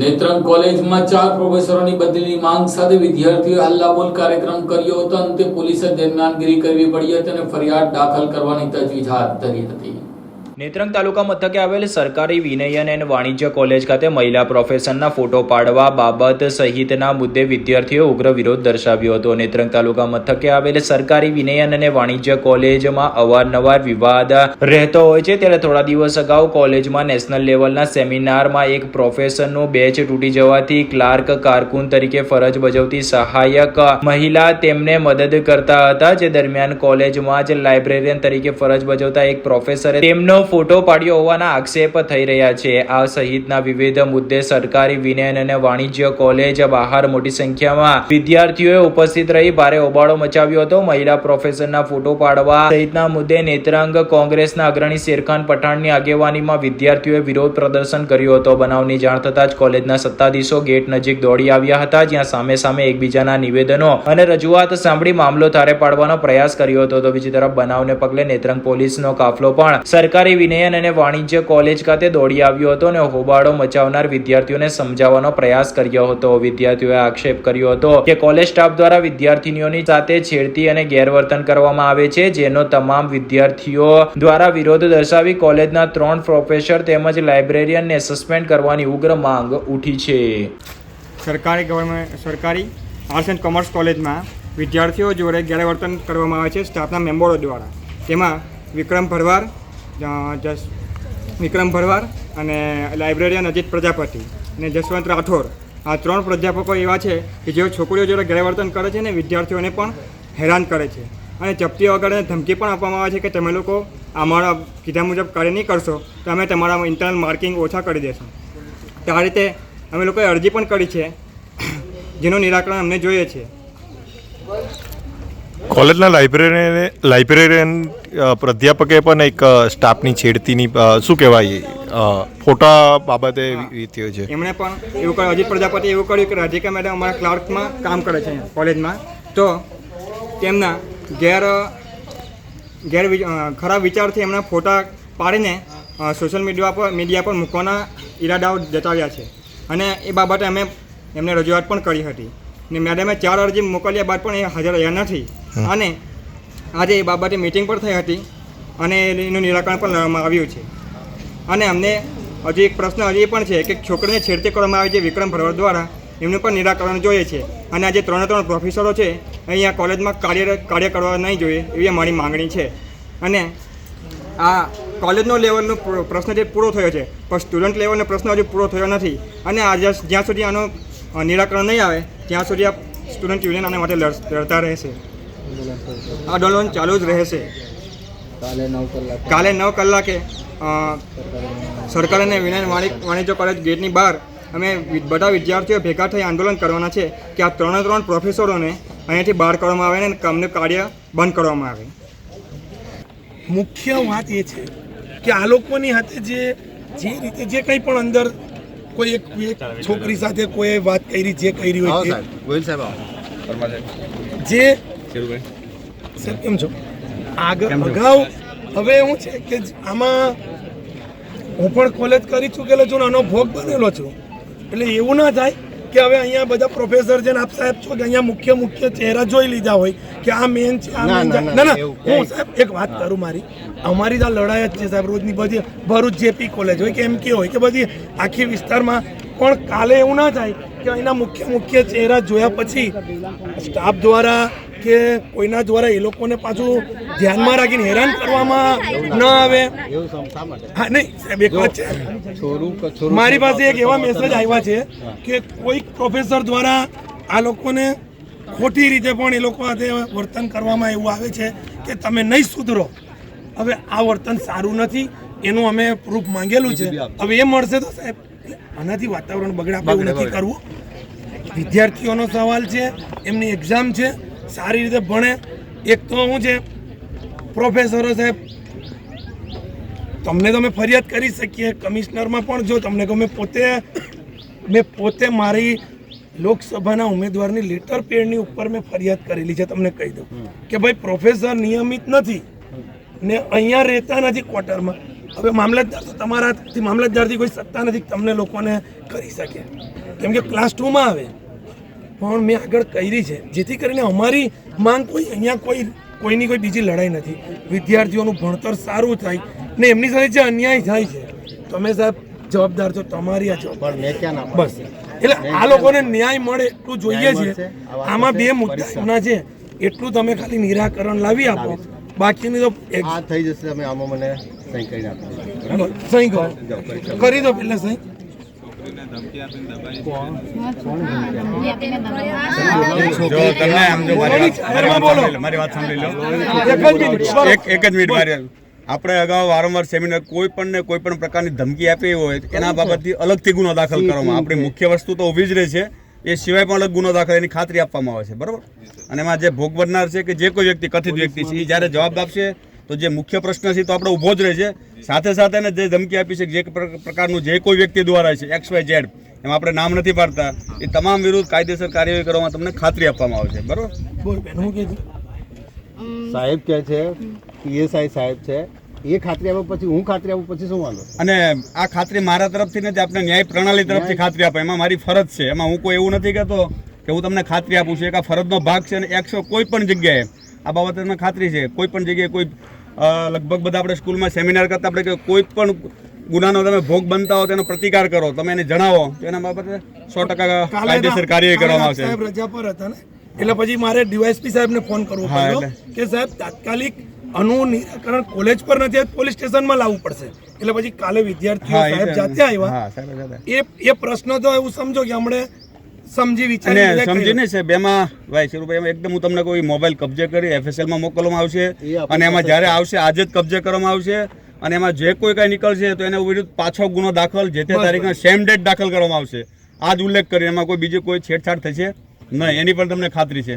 નેત્રંગ કોલેજમાં ચાર પ્રોફેસરોની બદલીની માંગ સાથે વિદ્યાર્થીઓએ હલ્લાબોલ કાર્યક્રમ કર્યો હતો. અંતે પોલીસે દરમિયાનગીરી કરવી પડી હતી અને ફરિયાદ દાખલ કરવાની તજવીજ હાથ ધરી હતી. નેત્રંગ તાલુકા મથકે આવેલ સરકારી વિનયન એન્ડ વાણિજ્ય કોલેજ ખાતે મહિલા પ્રોફેસરના ફોટો પાડવા બાબત સહિતના મુદ્દે વિદ્યાર્થીઓએ ઉગ્ર વિરોધ દર્શાવ્યો હતો. નેત્રંગ તાલુકા મથકે આવેલ સરકારી વિનયન અને વાણિજ્ય કોલેજમાં અવારનવાર વિવાદ રહેતો હોય છે. ત્યારે થોડા દિવસ અગાઉ કોલેજમાં નેશનલ લેવલના સેમિનારમાં એક પ્રોફેસરનું બેચ તૂટી જવાથી ક્લાર્ક કારકુન તરીકે ફરજ બજાવતી સહાયક મહિલા તેમને મદદ કરતા હતા. જે દરમિયાન કોલેજમાં જ લાઇબ્રેરિયન તરીકે ફરજ બજાવતા એક પ્રોફેસરે તેમનો ફોટો પાડ્યો હોવાના આક્ષેપ થઈ રહ્યા છે. આ સહિતના વિવિધ મુદ્દે સરકારી વિનયન અને વાણિજ્ય કોલેજ બહાર મોટી સંખ્યામાં વિદ્યાર્થીઓએ ઉપસ્થિત રહી ભારે હોબાળો મચાવ્યો હતો. મહિલા પ્રોફેસરના ફોટો પાડવા સહિતના મુદ્દે નેત્રાંગ કોંગ્રેસના અગ્રણી શેરખાન પઠાણની આગેવાનીમાં વિદ્યાર્થીઓએ વિરોધ પ્રદર્શન કર્યું હતો. બનાવની જાણ થતાં જ કોલેજના સત્તાધીશો ગેટ નજીક દોડી આવ્યા હતા, જ્યાં સામે સામે એકબીજાના નિવેદનો અને રજૂઆત સાંભળી મામલો થારે પાડવાનો પ્રયાસ કર્યો હતો. તો બીજી તરફ બનાવને પગલે નેત્રંગ પોલીસનો કાફલો પણ સરકારી વિનયન અને વાણિજ્ય કોલેજ ખાતે દોડી આવ્યો હતો અને હોબાળો મચાવનાર વિદ્યાર્થીઓને સમજાવવાનો પ્રયાસ કર્યો હતો. વિદ્યાર્થીઓએ આક્ષેપ કર્યો હતો કે કોલેજ સ્ટાફ દ્વારા વિદ્યાર્થીનીઓની સાથે છેડતી અને ગેરવર્તન કરવામાં આવે છે, જેનો તમામ વિદ્યાર્થીઓ દ્વારા વિરોધ દર્શાવી કોલેજના ત્રણ પ્રોફેસર તેમજ લાઇબ્રેરિયનને સસ્પેન્ડ કરવાની ઉગ્ર માંગ ઉઠી છે. સરકારી ગવર્મેન્ટ, સરકારી આર્ટ્સ એન્ડ કોમર્સ કોલેજમાં વિદ્યાર્થીઓ જોડે ગેરવર્તન કરવામાં આવે છે સ્ટાફના મેમ્બરો દ્વારા. તેમાં વિક્રમ ભરવાડ જસ વિક્રમ ભરવાડ અને લાઇબ્રેરિયન અજીત પ્રજાપતિ અને જસવંત રાઠોડ આ ત્રણ પ્રાધ્યાપકો એવા છે કે જેઓ છોકરીઓ જોડે ગેરવર્તન કરે છે અને વિદ્યાર્થીઓને પણ હેરાન કરે છે. અને ચપટી વગરને ધમકી પણ આપવામાં આવે છે કે તમે લોકો અમારા કીધા મુજબ કાર્ય નહીં કરશો, તો અમે તમારા ઇન્ટરનલ માર્કિંગ ઓછા કરી દેશું. તો આ રીતે અમે લોકોએ અરજી પણ કરી છે, જેનું નિરાકરણ અમને જોઈએ છે. કોલેજના લાઇબ્રેરી લાઇબ્રેરિયન પ્રાધ્યાપકે પણ એક સ્ટાફની છેડતીની શું કહેવાય ફોટા બાબતે થયો છે. એમણે પણ એવું કર્યું. અજીત પ્રજાપતિ એવું કર્યું કે રાધિકા મેડમ અમારા ક્લાર્કમાં કામ કરે છે કોલેજમાં. તો તેમના ગેર ગેર ખરાબ વિચારથી એમના ફોટા પાડીને સોશિયલ મીડિયા પર મીડિયા પર મૂકવાના ઈરાદાઓ જતાવ્યા છે. અને એ બાબતે અમે એમને રજૂઆત પણ કરી હતી. ને મેડમે ચાર અરજી મોકલ્યા બાદ પણ એ હાજર રહ્યા નથી. અને આજે એ બાબતે મિટિંગ પણ થઈ હતી અને એનું નિરાકરણ પણ લેવામાં આવ્યું છે. અને અમને હજી એક પ્રશ્ન હજી એ પણ છે કે છોકરીને છેડતી કરવામાં આવે છે વિક્રમ ભરવાડ દ્વારા, એમનું પણ નિરાકરણ જોઈએ છે. અને આજે ત્રણે ત્રણ પ્રોફેસરો છે, અહીંયા કોલેજમાં કાર્ય કાર્ય કરવા નહીં જોઈએ એવી અમારી માંગણી છે. અને આ કોલેજનો લેવલનો પ્રશ્ન જે પૂરો થયો છે, પણ સ્ટુડન્ટ લેવલનો પ્રશ્ન હજુ પૂરો થયો નથી. અને આજે જ્યાં સુધી આનું નિરાકરણ નહીં આવે, ત્યાં સુધી આ સ્ટુડન્ટ યુનિયન આના માટે લડ- લડતા રહેશે. આંદોલન ચાલુ જ રહેશે. કાલે નવ કલાકે. સરકાર અને વિનય વાણિજ્ય કોલેજ ગેટની બહાર અમે બધા વિદ્યાર્થીઓ ભેગા થઈ આંદોલન કરવાના છે કે આ ત્રણે ત્રણ પ્રોફેસરોને અહીંયાથી બહાર કરવામાં આવે અને કામનું કાર્ય બંધ કરવામાં આવે. મુખ્ય વાત એ છે કે આ લોકોની હાથે જે જે રીતે જે કંઈ પણ અંદર કોઈ એક છોકરી સાથે કોઈ વાત કરી જે કરી હોય તે જે સર કેમ છો? આગળ અગાઉ હવે શું છે કે આમાં હું પણ કોલેજ કરી ચૂકેલો છું આનો ભોગ બનેલો છું. એટલે એવું ના થાય કે હવે અહીંયા બધા પ્રોફેસર છે આપ સાહેબ છો કે અહીંયા મુખ્ય મુખ્ય ચહેરા જોઈ લીધા હોય કે આ મેન છે આ મેન ના ના હું સાહેબ એક વાત કરું મારી. અમારી તો આ લડાઈ જ છે સાહેબ રોજની બધી ભરૂચ જેપી કોલેજ હોય કે એમ કે હોય કે બધી આખી વિસ્તારમાં. પણ કાલે એવું ના થાય કે અહીંના મુખ્ય મુખ્ય ચહેરા જોયા પછી સ્ટાફ દ્વારા કે કોઈના દ્વારા એ લોકોને પાછું ધ્યાનમાં રાખીને હેરાન કરવામાં ન આવે. હા નહીં સાહેબ એક વાત છે. મારી પાસે એક એવા મેસેજ આવ્યા છે કે કોઈક પ્રોફેસર દ્વારા આ લોકોને ખોટી રીતે પણ એ લોકો સાથે વર્તન કરવામાં એવું આવે છે કે તમે નહીં સુધરો. હવે આ વર્તન સારું નથી એનું અમે પ્રૂફ માંગેલું છે. હવે એ મળશે તો સાહેબ. એટલે આનાથી વાતાવરણ બગડે આપણે નથી કરવું. વિદ્યાર્થીઓનો સવાલ છે એમની એક્ઝામ છે સારી રીતે ભણે. એક તો શું છે પ્રોફેસરો સાહેબ તમને તો અમે ફરિયાદ કરી શકીએ કમિશનરમાં પણ જો તમને ગમે પોતે મેં પોતે મારી લોકસભાના ઉમેદવારની લેટર પેડની ઉપર મેં ફરિયાદ કરેલી છે તમને કહી દઉં. કે ભાઈ પ્રોફેસર નિયમિત નથી ને અહીંયા રહેતા નથી ક્વાર્ટરમાં હવે મામલતદાર તો તમારાથી મામલતદારથી કોઈ સત્તા નથી તમને લોકોને કરી શકે. કેમ કે ક્લાસ ટુમાં આવે. પણ મેં આગળ કરી છે. જેથી કરીને અમારી માંગ કોઈ અહીંયા કોઈ કોઈની કોઈ બીજી લડાઈ નથી. વિદ્યાર્થીઓનું ભણતર સારું થાય ને એમની સાથે જે અન્યાય થાય છે. તમે સાહેબ જવાબદાર છો તમારી આ જવાબદાર. ના બસ. એટલે આ લોકોને ન્યાય મળે એટલું જોઈએ છે. આમાં બે મુદ્દા એમના છે. એટલું તમે ખાલી નિરાકરણ લાવી આપો. બાકીની તો થઈ જશે તમે આમાં મને સહી કરી આપો સહી કરો. કરી દો પેલા સહી જો તમને આમ જો મારી વાત મારી વાત બોલો. સાંભળી લો, મારી વાત એક જ મિનિટ બસ. એક એક જ મિનિટ મારી આપણે અગાઉ વારંવાર સેમિનાર કોઈ પણ ને કોઈ પણ પ્રકારની ધમકી આપી હોય એના બાબતથી અલગથી ગુનો દાખલ કરવામાં. આપણી મુખ્ય વસ્તુ તો ઊભી જ રહે છે. એ સિવાય પણ અલગ ગુનો દાખલ એની ખાતરી આપવામાં આવે છે. બરાબર? અને એમાં જે ભોગ બનનાર છે કે જે કોઈ વ્યક્તિ કથિત વ્યક્તિ છે એ જ્યારે જવાબ આપશે તો જે મુખ્ય પ્રશ્ન છે તો આપણે ઊભો જ રહે છે. સાથે સાથે એને જે ધમકી આપી છે જે પ્રકારનું જે કોઈ વ્યક્તિ દ્વારા છે એક્સ વાય ઝેડ એમાં આપણે નામ નથી પાડતા એ તમામ વિરુદ્ધ કાયદેસર કાર્યવાહી કરવામાં તમને ખાતરી આપવામાં આવશે છે. બરાબર? સાહેબ કહે છે પીએસઆઈ સાહેબ છે એ ખાતરી આપ્યા પછી હું ખાતરી આપું પછી શું વાંધો? અને આ ખાતરી મારા તરફથી નથી આપણે ન્યાય પ્રણાલી તરફથી ખાતરી આપે. એમાં મારી ફરજ છે. એમાં હું કોઈ એવું નથી કહેતો કે હું તમને ખાતરી આપું છું. એક આ ફરજનો ભાગ છે અને એકસો કોઈ પણ જગ્યાએ આ બાબતે મને ખાતરી છે. કોઈ પણ જગ્યાએ કોઈ લગભગ બધા આપણે સ્કૂલમાં સેમિનાર કરતા આપણે કોઈ પણ ગુનાનો તમે ભોગ બનતા હો તેનો પ્રતિકાર કરો. તમે એને જણાવો. તો એના બાબતે સો ટકા કાયદેસર કાર્યવાહી કરવામાં કાલે સાહેબ આવશે રજા પર હતા ને. એટલે પછી મારે ડીવાયસપી સાહેબને ફોન કરવો પડ્યો કે સાહેબ તાત્કાલિક આનું નિરાકરણ કોલેજ પર નથી પોલીસ સ્ટેશનમાં લાવવું પડશે. એટલે પછી કાલે વિદ્યાર્થીઓ સાહેબ જાતે આવ્યા. એ એ પ્રશ્ન તો એવું સમજો કે હમણે સમજી વિચારી સમજીને સાહેબ એમાં ભાઈ શિરુભાઈ એમાં એકદમ હું તમને કોઈ મોબાઈલ કબજે કરી એફએસએલમાં મોકલવામાં આવશે અને એમાં જ્યારે આવશે આજે જ કબજે કરવામાં આવશે અને એમાં જે કોઈ કાંઈ નીકળશે તો એના વિરુદ્ધ પાછો ગુનો દાખલ જે તે તારીખના તારીખનો સેમ ડેટ દાખલ કરવામાં આવશે. આજ ઉલ્લેખ કરી એમાં કોઈ બીજી કોઈ છેડછાડ થશે નહીં. એની પણ તમને ખાતરી છે.